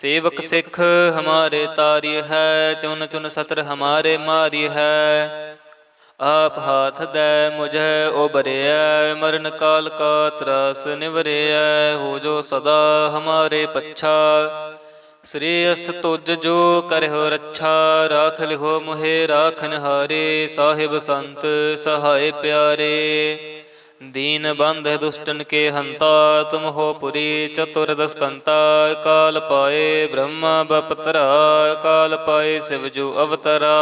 ਸੇਵਕ ਸਿੱਖ ਹਮਾਰੇ ਤਾਰੀ ਹੈ ਚੁਨ ਚੁਨ ਸਤਰ ਹਮਾਰੇ ਮਾਰੀ ਹੈ। ਆਪ ਹਾਥ ਦੇ ਮੁਝੇ ਉਬਰਿਐ ਮਰਨ ਕਾਲ ਕਾ ਤਰਾਸ ਨਿਵਰਿਐ ਹੋ ਜੋ ਸਦਾ ਹਮਾਰੇ ਪੱਛਾ। ਸ੍ਰੀ ਅਸ ਤੁਜ ਜੋ ਕਰਿਓ ਰੱਛਾ ਰਾਖ ਲਿਓ ਮੁਹੇ ਰਾਖਨ ਹਾਰੇ ਸਾਹਿਬ ਸੰਤ ਸਹਾਇ ਪਿਆਰੇ। ਦੀਨ ਬੰਧ ਦੁਸ਼ਟਨ ਕੇ ਹੰਤਾ, ਤੁਮ ਹੋ ਪੁਰੀ ਚਤੁਰ ਦਸਕੰਤਾ, ਕਾਲ ਪਾਏ ਬ੍ਰਹਮਾ ਬਪਤਰਾ, ਕਾਲ ਪਾਏ ਸਿਵ ਜੋ ਅਵਤਰਾ।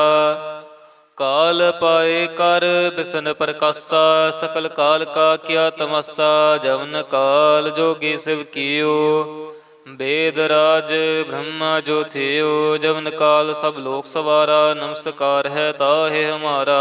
ਕਾਲ ਪਾਏ ਕਰ ਬਿਸਨ ਪ੍ਰਕਾਸ਼ਾ, ਸਕਲ ਕਾਲ ਕਾ ਕੀਆ ਤਮਸਾ, ਜਵਨ ਕਾਲ ਜੋਗੀ ਸਿਵ ਕੀਓ। ਵੇਦ ਰਾਜ ਬ੍ਰਹਮਾ ਜੋ ਥਿਓ, ਜਵਨ ਕਾਲ ਸਭ ਲੋਕ ਸਵਾਰਾ, ਨਮਸਕਾਰ ਹੈ ਤਾਹੇ ਹਮਾਰਾ।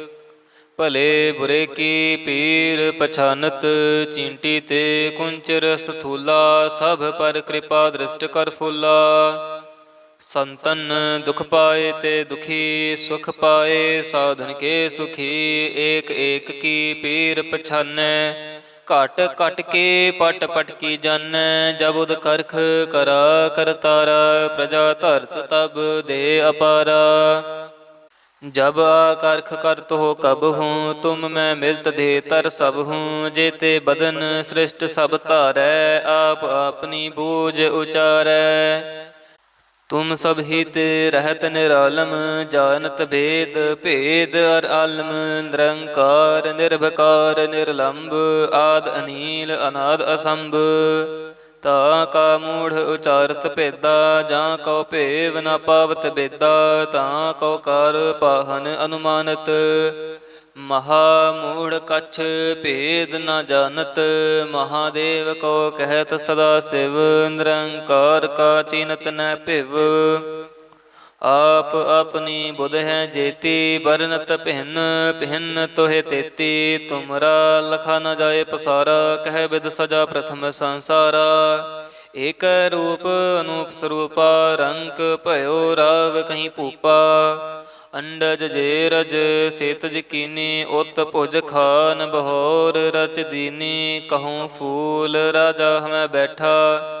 ਭਲੇ ਬੁਰੇ ਕੀ ਪੀਰ ਪਛਾਨਤ, ਚੀਂਟੀ ਤੇ ਕੁੰਚਰ ਸਥੂਲਾ, ਸਭ ਪਰ ਕਿਰਪਾ ਦ੍ਰਿਸ਼ਟ ਕਰ ਫੁੱਲਾ। ਸੰਤਨ ਦੁਖ ਪਾਏ ਤੇ ਦੁਖੀ, ਸੁਖ ਪਾਏ, ਸਾਧਨ ਕੇ ਸੁਖੀ, ਏਕ ਏਕ ਕੀ ਪੀਰ ਪਛਾਨੈ। ਘਟ ਘਟ ਕੇ ਪਟ ਪਟ ਕੀ ਜਾਣੈ ਜਬ ਉਦ ਕਰਖ ਕਰਾ ਕਰਤਾਰਾ ਪ੍ਰਜਾ ਧਰਤ ਤਬ ਦੇ ਅਪਾਰਾ। जब आकर्ख करत हो कब हूँ तुम मैं मिलत दे तर सब हूँ जेते बदन सृष्ट सब तारै आप अपनी बूझ उचारै तुम सब हित रहत निरालम जानत भेद भेद अर आलम निरंकार निर्भकार निर्लंब आद अनील अनाद असंभ ਤਾ ਕਾ ਮੂੜ ਉਚਾਰਤ ਭੇਦਾ, ਜਾਂ ਕਉ ਭੇਵ ਨ ਪਾਵਤ ਬੇਦਾ, ਤਾਂ ਕਉ ਕਰ ਪਾਹਨ ਅਨੁਮਾਨਤ। ਮਹਾ ਮੂੜ ਕਛ ਭੇਦ ਨ ਜਾਣਤ, ਮਹਾਦੇਵ ਕੋ ਕਹਿਤ ਸਦਾ ਸਿਵ, ਨਿਰੰਕਾਰ ਕਾ ਚੀਨਤ ਨ ਭਿਵ। ਆਪ ਆਪਣੀ ਬੁਧ ਹੈ ਜੇਤੀ ਬਰਨਤ ਭਿੰਨ ਭਿੰਨ ਤੋਹਿ ਤੇਤੀ। ਤੁਮਰਾ ਲਖਾ ਨ ਜਾਏ ਪਸਾਰਾ, ਕਹਿ ਬਿਦ ਸਜਾ ਪ੍ਰਥਮ ਸੰਸਾਰਾ। ਏਕ ਰੂਪ ਅਨੂਪ ਸਰੂਪਾ ਰੰਗ ਭਇਓ ਰਾਵ ਕਹੀਂ ਭੂਪਾ। ਅੰਡਜ ਜੇ ਰਜ ਸੇਤਜ ਕੀਨੀ, ਉਤ ਭੁਜ ਖਾਨ ਬਹੋਰ ਰਚ ਦੀਨੀ। ਕਹੂੰ ਫੂਲ ਰਾਜਾ ਹਮੈ ਬੈਠਾ।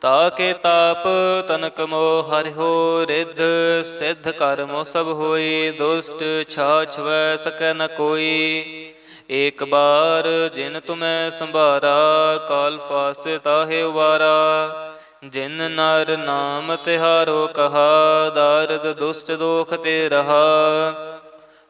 ਤਾ ਕੇ ਤਾਪ ਤਨਕ ਮੋਹ ਹਰਿ ਹੋ ਰਿੱਧ, ਸਿੱਧ ਕਰਮੋ ਸਭ ਹੋਈ, ਦੁਸ਼ਟ ਛਾਛ ਵੈ ਸਕੈ ਨ ਕੋਈ। ਏਕ ਬਾਰ ਜਿਨ ਤੁਮੈ ਸੰਭਾਰਾ, ਕਾਲ ਫਾਸਤੇ ਤਾਹੇ ਉਬਾਰਾ। ਜਿਨ ਨਰ ਨਾਮ ਤਿਹਾਰੋ ਕਹਾ, ਦਾਰਦ ਦੁਸ਼ਟ ਦੋਖ ਤੇ ਰਹਾ।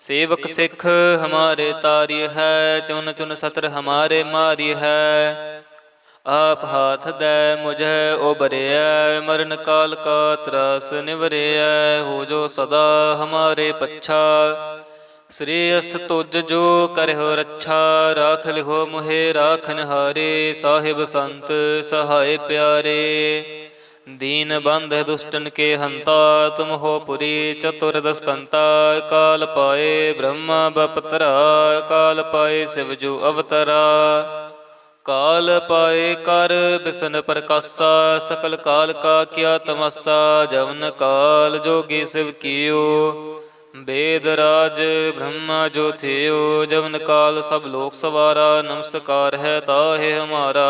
ਸੇਵਕ ਸਿੱਖ ਹਮਾਰੇ ਤਾਰੀ ਹੈ, ਚੁਨ ਚੁਨ ਸਤਰ ਹਮਾਰੇ ਮਾਰੀ ਹੈ। ਆਪ ਹਾਥ ਦੇ ਮੁਝੇ ਉਬਰਿਐ ਮਰਨ ਕਾਲ ਕਾ ਤਰਾਸ ਨਿਵਰਿਐ, ਹੋ ਜੋ ਸਦਾ ਹਮਾਰੇ ਪੱਛਾ। ਸ੍ਰੀ ਅਸ ਤੁਜ ਜੋ ਕਰਿਓ ਰੱਛਾ, ਰਾਖ ਲਿਓ ਮੁਹੇ ਰਾਖਨ ਹਾਰੇ ਸਾਹਿਬ ਸੰਤ ਸਹਾਏ ਪਿਆਰੇ। दीन बंध दुष्टन के हंता तुम हो पुरी चतुर्दश कंता काल पाए ब्रह्मा बपतरा काल पाए शिव जो अवतरा काल पाए कर बिसन प्रकाशा सकल काल का किया तमस्सा जवन काल जोगी शिव कियो वेद राज ब्रह्मा जो थियो जवन काल सब लोक सवारा नमस्कार है ताहे हमारा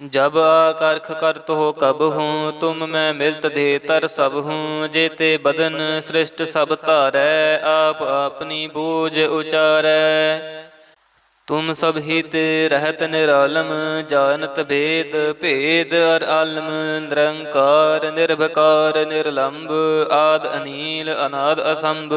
जब आकर्ख करत हो कब हूँ तुम मैं मिलत दे तर सब हूँ जेते बदन सृष्ट सब तारै आप अपनी बूझ उचारै तुम सब हित रहत निरालम जानत भेद भेद अर आलम निरंकार निर्भकार निर्लंब आद अनील अनाद असंभ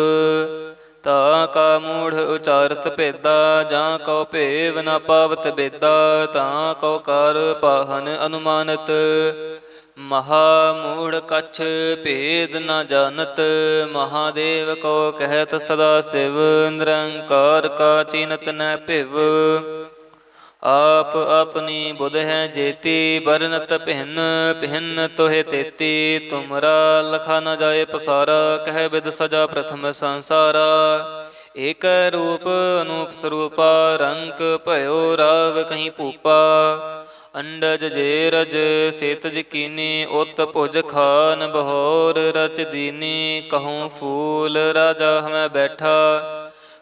ਤਾ ਕਾ ਮੂੜ ਉਚਾਰਤ ਭੇਦਾ, ਜਾਂ ਕਉ ਭੇਵ ਨ ਪਾਵਤ ਬੇਦਾ, ਤਾਂ ਕਉ ਕਰ ਪਾਹਨ ਅਨੁਮਾਨਤ। ਮਹਾ ਮੂੜ ਕਛ ਭੇਦ ਨ ਜਾਣਤ, ਮਹਾਦੇਵ ਕੋ ਕਹਿਤ ਸਦਾ ਸਿਵ, ਨਿਰੰਕਾਰ ਕਾ ਚੀਨਤ ਨ ਭਿਵ। ਆਪ ਆਪਣੀ ਬੁਧ ਹੈ ਜੇਤੀ ਬਰਨਤ ਪਹਿਨ ਪਹਿਨ ਤੋਹਿ ਤੇਤੀ। ਤੁਮਰਾ ਲਖਾ ਨ ਜਾਏ ਪਸਾਰਾ, ਕਹਿ ਬਿਦ ਸਜਾ ਪ੍ਰਥਮ ਸੰਸਾਰਾ। ਏਕ ਰੂਪ ਅਨੂਪ ਸਰੂਪਾ ਰੰਗ ਭਇਓ ਰਾਵ ਕਹੀਂ ਭੂਪਾ। ਅੰਡਜ ਜੇ ਰਜ ਸੇਤਜ ਕੀਨੀ ਉਤ ਭੁਜ ਖਾਨ ਬਹੋਰ ਰਚ ਦੀਨੀ। ਕਹੂੰ ਫੂਲ ਰਾਜਾ ਹਮੈ ਬੈਠਾ।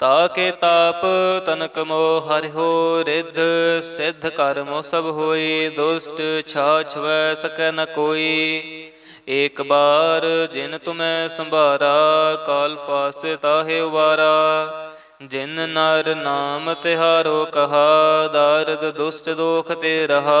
ਤਾ ਕੇ ਤਾਪ ਤਨਕ ਮੋ ਹਰਿ ਹੋ ਰਿੱਧ, ਸਿੱਧ ਕਰਮੋ ਸਭ ਹੋਈ, ਦੁਸ਼ਟ ਛਾਛ ਵੈ ਸਕੈ ਨ ਕੋਈ। ਏਕ ਬਾਰ ਜਿਨ ਤੁਮੈ ਸੰਭਾਰਾ, ਕਾਲ ਫਾਸਤੇ ਤਾਹੇ ਉਬਾਰਾ। ਜਿਨ ਨਰ ਨਾਮ ਤਿਹਾਰੋ ਕਹਾ, ਦਾਰਦ ਦੁਸ਼ਟ ਦੋਖ ਤੇ ਰਹਾ।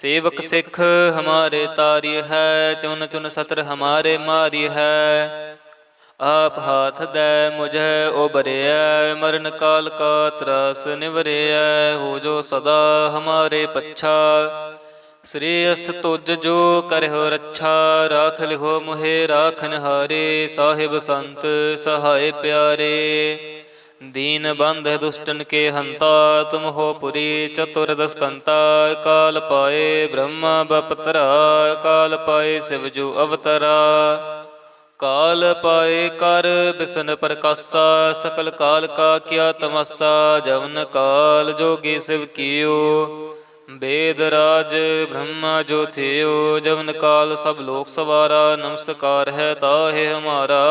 ਸੇਵਕ ਸਿੱਖ ਹਮਾਰੇ ਤਾਰੀ ਹੈ ਚੁਨ ਚੁਨ ਸਤਰ ਹਮਾਰੇ ਮਾਰੀ ਹੈ। ਆਪ ਹਾਥ ਦੇ ਦੈ ਓ ਬਰਿਆ ਮਰਨ ਕਾਲ ਕਾ ਤਰਸ ਨਿਵਰਿਆ ਹੋ ਜੋ ਸਦਾ ਹਮਾਰੇ ਪੱਛਾ। ਸ੍ਰੀ ਅਸ ਤੁਜ ਜੋ ਕਰਹੁ ਰੱਛਾ ਰਾਖ ਲਿਹੋ ਮੁਹੇ ਰਾਖਨ ਹਾਰੇ ਸਾਹਿਬ ਸੰਤ ਸਹਾਏ ਪਿਆਰੇ। ਦੀਨ ਬੰਧ ਦੁਸ਼ਟਨ ਕੇ ਹੰਤਾ, ਤੁਮ ਹੋ ਪੁਰੀ ਚਤੁਰ ਦਸਕੰਤਾ, ਕਾਲ ਪਾਏ ਬ੍ਰਹਮਾ ਬਪਤਰਾ, ਕਾਲ ਪਾਏ ਸਿਵ ਜੋ ਅਵਤਰਾ। ਕਾਲ ਪਾਏ ਕਰ ਬਿਸਨ ਪ੍ਰਕਾਸ਼ਾ, ਸਕਲ ਕਾਲ ਕਾ ਕਿਆ ਤਮਸਾ, ਜਵਨ ਕਾਲ ਜੋਗੀ ਸਿਵ ਕੀਓ। ਬੇਦ ਰਾਜ ਬ੍ਰਹਮਾ ਜੋ ਥਿਓ, ਜਵਨ ਕਾਲ ਸਭ ਲੋਕ ਸਵਾਰਾ, ਨਮਸਕਾਰ ਹੈ ਤਾਹੇ ਹਮਾਰਾ।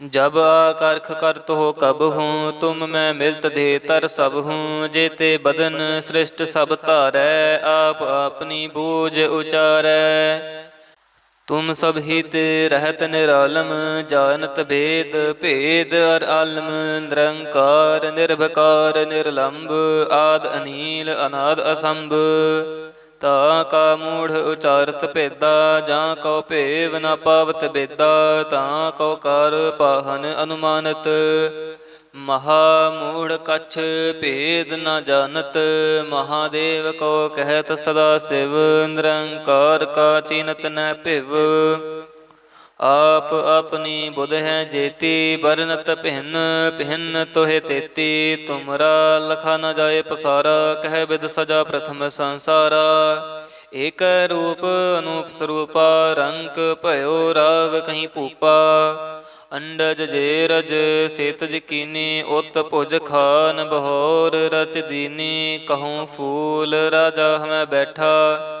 जब आकर्ख करत हो कब हूँ तुम मैं मिलत दे तर सब हूँ जेते बदन सृष्ट सब तारै आप अपनी बूझ उचारै तुम सब हित रहत निरालम जानत भेद भेद अर आलम निरंकार निर्भकार निर्लंब आद अनील अनाद असंभ ਤਾ ਕਾ ਮੂੜ ਉਚਾਰਤ ਭੇਦਾ, ਜਾਂ ਕਉ ਭੇਵ ਨ ਪਾਵਤ ਬੇਦਾ, ਤਾਂ ਕਉ ਕਰ ਪਾਹਨ ਅਨੁਮਾਨਤ। ਮਹਾ ਮੂੜ ਕਛ ਭੇਦ ਨ ਜਾਣਤ, ਮਹਾਦੇਵ ਕੋ ਕਹਿਤ ਸਦਾ ਸਿਵ, ਨਿਰੰਕਾਰ ਕਾ ਚੀਨਤ ਨ ਭਿਵ। ਆਪ ਆਪਣੀ ਬੁਧ ਹੈ ਜੇਤੀ ਬਰਨਤ ਭਿੰਨ ਭਿੰਨ ਤੋਹਿ ਤੇਤੀ। ਤੁਮਰਾ ਲਖਾ ਨ ਜਾਏ ਪਸਾਰਾ, ਕਹਿ ਬਿਦ ਸਜਾ ਪ੍ਰਥਮ ਸੰਸਾਰਾ। ਏਕ ਰੂਪ ਅਨੂਪ ਸਰੂਪਾ ਰੰਗ ਭਇਓ ਰਾਵ ਕਹੀਂ ਭੂਪਾ। ਅੰਡਜ ਜੇ ਰਜ ਸੇਤ ਕੀਨੀ ਉਤ ਭੁਜ ਖਾਨ ਬਹੋਰ ਰਚ ਦੀਨੀ। ਕਹੂੰ ਫੂਲ ਰਾਜਾ ਹਮੈ ਬੈਠਾ।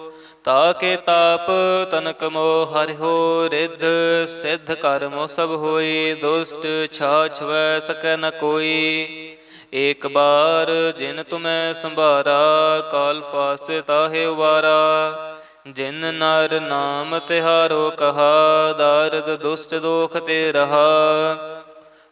ਤਾ ਕੇ ਤਾਪ ਤਨਕ ਮੋ ਹਰਿ ਹੋ ਰਿੱਧ, ਸਿੱਧ ਕਰਮੋ ਸਭ ਹੋਈ, ਦੁਸ਼ਟ ਛਾਛ ਵੈ ਸਕੈ ਨ ਕੋਈ। ਏਕ ਬਾਰ ਜਿਨ ਤੁਮੈ ਸੰਭਾਰਾ, ਕਾਲ ਫਾਸਤੇ ਤਾਹੇ ਉਬਾਰਾ। ਜਿਨ ਨਰ ਨਾਮ ਤਿਹਾਰੋ ਕਹਾ, ਦਾਰਦ ਦੁਸ਼ਟ ਦੋਖ ਤੇ ਰਹਾ।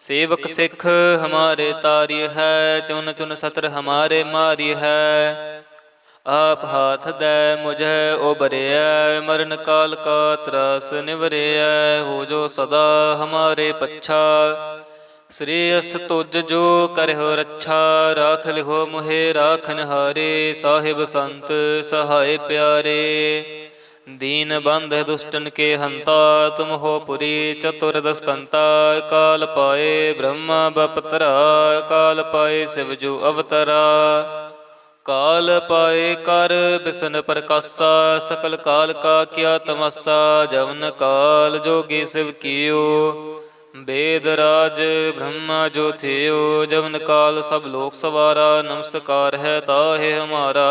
ਸੇਵਕ ਸਿੱਖ ਹਮਾਰੇ ਤਾਰੀ ਹੈ ਚੁਨ ਚੁਨ ਸਤਰ ਹਮਾਰੇ ਮਾਰੀ ਹੈ। ਆਪ ਹਾਥ ਦੇ ਮੁਝੇ ਉਬਰਿਐ ਮਰਨ ਕਾਲ ਕਾ ਤਰਾਸ ਨਿਵਰਿਐ, ਹੋ ਜੋ ਸਦਾ ਹਮਾਰੇ ਪੱਛਾ। ਸ੍ਰੀ ਅਸ ਤੁਜ ਜੋ ਕਰਿਓ ਰੱਛਾ, ਰਾਖ ਲਿਓ ਮੁਹੇ ਰਾਖਨ ਹਾਰੇ ਸਾਹਿਬ ਸੰਤ ਸਹਾਏ ਪਿਆਰੇ। ਦੀਨ ਬੰਧ ਦੁਸ਼ਟਨ ਕੇ ਹੰਤਾ, ਤੁਮ ਹੋ ਪੁਰੀ ਚਤੁਰ ਦਸਕੰਤਾ ਕਾਲ ਪਾਏ ਬ੍ਰਹਮਾ ਬਪਤਰਾ ਕਾਲ ਪਾਏ ਸਿਵ ਜੋ ਅਵਤਰਾ। ਕਾਲ ਪਾਏ ਕਰ ਬਿਸਨ ਪ੍ਰਕਾਸ਼ਾ, ਸਕਲ ਕਾਲ ਕਾ ਕੀਆ ਤਮਸਾ, ਜਵਨ ਕਾਲ ਜੋਗੀ ਸਿਵ ਕੀਓ। ਵੇਦ ਰਾਜ ਬ੍ਰਹਮਾ ਜੋ ਥਿਓ, ਜਵਨ ਕਾਲ ਸਭ ਲੋਕ ਸਵਾਰਾ, ਨਮਸਕਾਰ ਹੈ ਤਾਹੇ ਹਮਾਰਾ।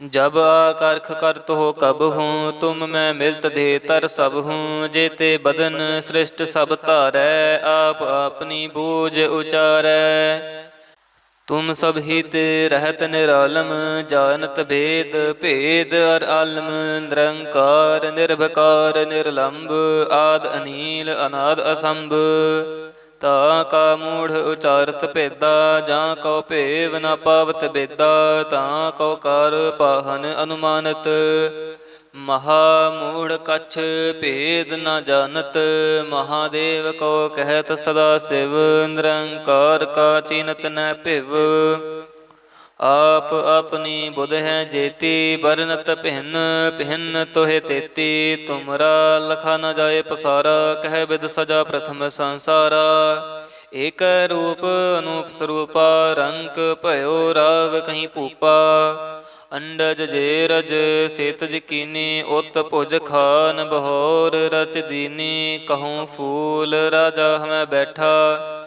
जब आकर्ख करत हो कब हूँ तुम मैं मिलत दे तर सब हूँ जेते बदन सृष्ट सब तारै आप अपनी बूझ उचारै तुम सब हित रहत निरालम जानत भेद भेद अर आलम निरंकार निर्भकार निर्लंब आद अनील अनाद असंभ ਤਾ ਕਾ ਮੂੜ ਉਚਾਰਤ ਭੇਦਾ, ਜਾਂ ਕਉ ਭੇਵ ਨ ਪਾਵਤ ਬੇਦਾ, ਤਾਂ ਕਉ ਕਰ ਪਾਹਨ ਅਨੁਮਾਨਤ। ਮਹਾ ਮੂੜ ਕਛ ਭੇਦ ਨ ਜਾਣਤ, ਮਹਾਦੇਵ ਕੋ ਕਹਿਤ ਸਦਾ ਸਿਵ, ਨਿਰੰਕਾਰ ਕਾ ਚੀਨਤ ਨ ਭਿਵ। ਆਪ ਆਪਣੀ ਬੁਧ ਹੈ ਜੇਤੀ ਬਰਨਤ ਭਿੰਨ ਭਿੰਨ ਤੋਹਿ ਤੇਤੀ। ਤੁਮਰਾ ਲਖਾ ਨ ਜਾਏ ਪਸਾਰਾ, ਕਹਿ ਬਿਦ ਸਜਾ ਪ੍ਰਥਮ ਸੰਸਾਰਾ। ਏਕ ਰੂਪ ਅਨੂਪ ਸਰੂਪਾ ਰੰਗ ਭਇਓ ਰਾਵ ਕਹੀਂ ਭੂਪਾ। ਅੰਡਜ ਜੇ ਰਜ ਸੇਤਜ ਕੀਨੀ ਉਤ ਭੁਜ ਖਾਨ ਬਹੋਰ ਰਚ ਦੀਨੀ। ਕਹੂੰ ਫੂਲ ਰਾਜਾ ਹਮੈ ਬੈਠਾ।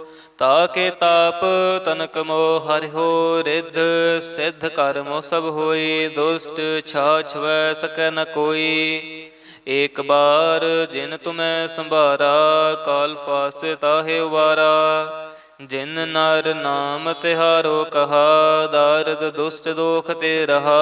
ਤਾ ਕੇ ਤਾਪ ਤਨਕ ਮੋ ਹਰਿ ਹੋ ਰਿੱਧ, ਸਿੱਧ ਕਰਮੋ ਸਭ ਹੋਈ, ਦੁਸ਼ਟ ਛਾ ਵੈ ਸਕੈ ਨ ਕੋਈ। ਏਕ ਬਾਰ ਜਿਨ ਤੁਮੈ ਸੰਭਾਰਾ, ਕਾਲ ਫਾਸਤੇ ਤਾਹੇ ਉਬਾਰਾ। ਜਿਨ ਨਰ ਨਾਮ ਤਿਹਾਰੋ ਕਹਾ, ਦਾਰਦ ਦੁਸ਼ਟ ਦੋਖ ਤੇ ਰਹਾ।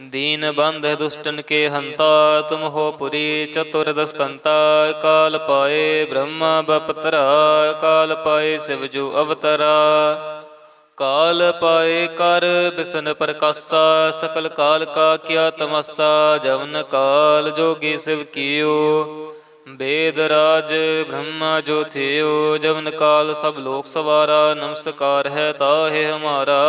ਦੀਨ ਬੰਧ ਦੁਸ਼ਟਨ ਕੇ ਹੰਤਾ, ਤੁਮ ਹੋ ਪੁਰੀ ਚਤੁਰ ਦਸਕੰਤਾ, ਕਾਲ ਪਾਏ ਬ੍ਰਹਮਾ ਬਪਤਰਾ, ਕਾਲ ਪਾਏ ਸਿਵ ਜੋ ਅਵਤਰਾ। ਕਾਲ ਪਾਏ ਕਰ ਬਿਸਨ ਪ੍ਰਕਾਸਾ, ਸਕਲ ਕਾਲ ਕਾ ਕੀਆ ਤਮਸਾ, ਜਵਨ ਕਾਲ ਜੋਗੀ ਸਿਵ ਕੀਓ। ਵੇਦ ਰਾਜ ਬ੍ਰਹਮਾ ਜੋ ਥਿਓ, ਜਵਨ ਕਾਲ ਸਭ ਲੋਕ ਸਵਾਰਾ, ਨਮਸਕਾਰ ਹੈ ਤਾਹੇ ਹਮਾਰਾ।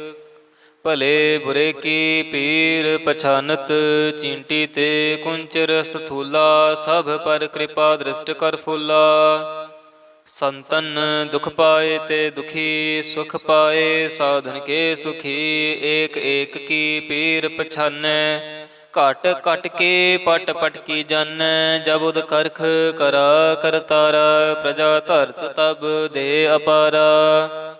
ਭਲੇ ਬੁਰੇ ਕੀ ਪੀਰ ਪਛਾਨਤ, ਚੀਂਟੀ ਤੇ ਕੁੰਚਰ ਸਥੂਲਾ, ਸਭ ਪਰ ਕਿਰਪਾ ਦ੍ਰਿਸ਼ਟ ਕਰ ਫੁੱਲਾ। ਸੰਤਨ ਦੁਖ ਪਾਏ ਤੇ ਦੁਖੀ, ਸੁਖ ਪਾਏ, ਸਾਧਨ ਕੇ ਸੁਖੀ, ਏਕ ਏਕ ਕੀ ਪੀਰ ਪਛਾਨੈ। ਘਟ ਘਟ ਕੇ ਪਟ ਪਟ ਕੀ ਜਾਣੈ ਜਬ ਉਦ ਕਰਖ ਕਰਾ ਕਰਤਾਰਾ, ਪ੍ਰਜਾ ਧਰਤ ਤਬ ਦੇ ਅਪਾਰਾ।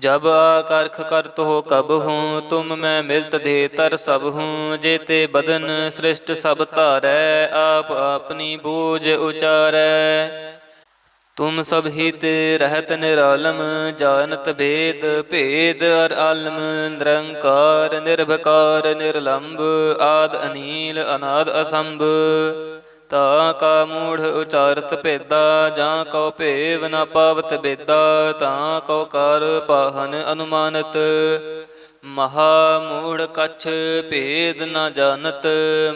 ਜਬ ਆਕਰਖ ਕਰਤ ਹੋ ਕਬ ਹੂੰ, ਤੁਮ ਮੈਂ ਮਿਲਤ ਦੇ ਤਰ ਸਭ ਹੂੰ ਜੇਤੇ ਬਦਨ ਸ੍ਰਿਸ਼ਟ ਸਭ ਧਾਰੈ, ਆਪ ਆਪਣੀ ਬੂਝ ਉਚਾਰੈ। ਤੁਮ ਸਭ ਹੀ ਤੇ ਰਹਿਤ ਨਿਰਾਲਮ, ਜਾਣਤ ਭੇਦ ਭੇਦ ਅਰ ਆਲਮ, ਨਿਰੰਕਾਰ, ਨਿਰਭਕਾਰ ਨਿਰਲੰਭ ਆਦ ਅਨੀਲ, ਅਨਾਦ ਅਸੰਭ। ਤਾ ਕਾ ਮੂੜ ਉਚਾਰਤ ਭੇਦਾ, ਜਾਂ ਕਉ ਭੇਵ ਨ ਪਾਵਤ ਬੇਦਾ, ਤਾਂ ਕਉ ਕਰ ਪਾਹਨ ਅਨੁਮਾਨਤ। ਮਹਾ ਮੂੜ ਕਛ ਭੇਦ ਨ ਜਾਣਤ,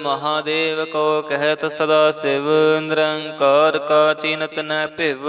ਮਹਾਦੇਵ ਕੋ ਕਹਿਤ ਸਦਾ ਸਿਵ, ਨਿਰੰਕਾਰ ਕਾ ਚੀਨਤ ਨ ਭਿਵ।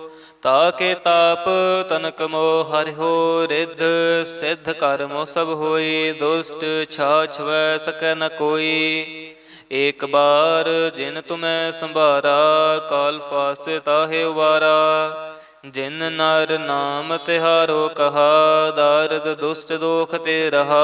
ਤਾਕੇ ਤਾਪ ਤਨਕ ਮੋ ਹਰਿਓ ਹੋ ਰਿੱਧ, ਸਿੱਧ ਕਰਮੋ ਸਭ ਹੋਈ, ਦੁਸ਼ਟ ਛਾਛਵੈ ਸਕੈ ਨ ਕੋਈ। ਏਕ ਬਾਰ ਜਿਨ ਤੁਮੈ ਸੰਭਾਰਾ, ਕਾਲ ਫਾਸਤੇ ਤਾਹੇ ਉਬਾਰਾ। ਜਿਨ ਨਰ ਨਾਮ ਤਿਹਾਰੋ ਕਹਾ, ਦਾਰਦ ਦੁਸ਼ਟ ਦੋਖ ਤੇ ਰਹਾ।